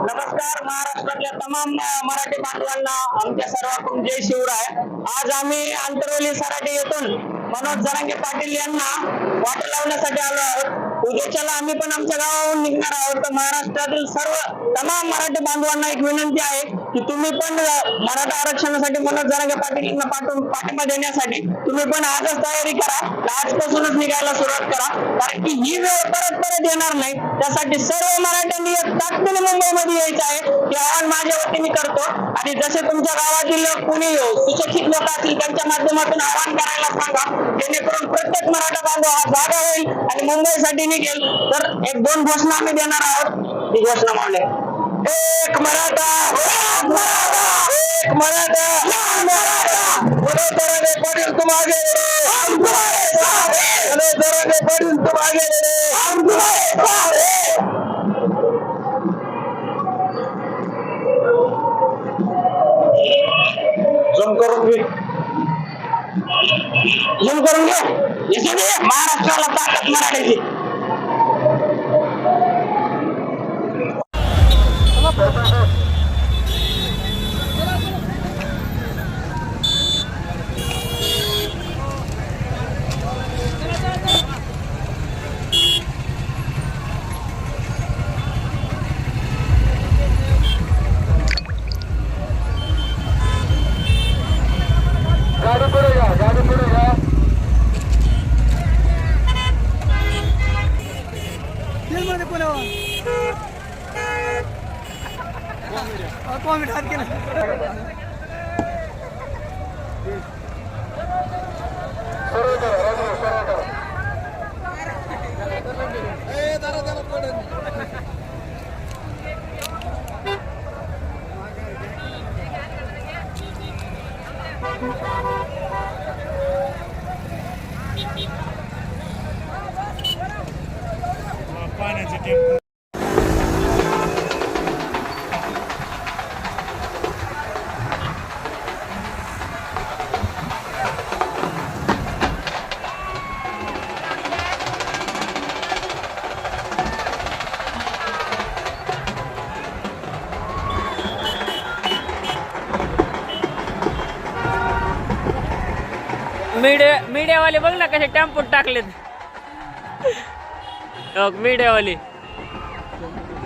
नमस्कार महाराष्ट्रातल्या तमाम मराठी बांधवांना आमच्या सर्वांकडून जय शिवराय. आज आम्ही आंतरवली सराटे येथून मनोज जरांगे पाटील यांना वाट लावण्यासाठी आलो आहोत. उद्याच्याला आम्ही पण आमच्या गावाहून निघणार आहोत. तर महाराष्ट्रातील सर्व तमाम मराठी बांधवांना एक विनंती आहे की तुम्ही पण मराठा आरक्षणासाठी मनोज जरांगे पाटील पाठवून पाठिंबा देण्यासाठी तुम्ही पण आजच तयारी करा. आजपासूनच निघायला सुरुवात करा. कारण की ही वेळ परत परत येणार नाही. त्यासाठी सर्व मराठ्यांनी एक मुंबईमध्ये यायचं आहे. हे आवाहन माझ्या वतीने करतो. आणि जसे तुमच्या गावातील कुणी सुशिक्षित लोक असतील त्यांच्या माध्यमातून आवाहन करायला सांगा. जेणेकरून प्रत्येक मराठा बांधव हा जागा होईल आणि मुंबईसाठी निघेल. तर एक दोन घोषणा आम्ही देणार आहोत. ही घोषणा मांडले एक मराठा एक मराठा एक मराठा एक मराठा. मनोज दरांगे पाटील तुम्हारे पाटील करून घे. करून घे. महाराष्ट्राला ताकद मराठीची. কমিট আর কিনা Thank you. सरळ मीडिया मीडियावाले बघ ना कसे टॅम्पोत टाकलेत. बघ मीडियावाली.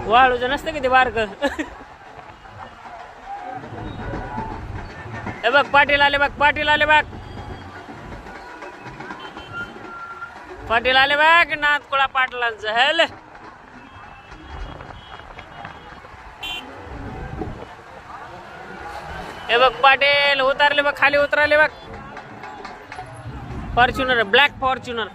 वाळूचं नसतं किती बारक. हे बघ पाटील आले बघ पाटील आले बघ. पाटील आले बघ नाथकुळा पाटलांचं. हेल. हे बघ पाटील उतरले बघ खाली उतरले बघ. Fortuner black Fortuner.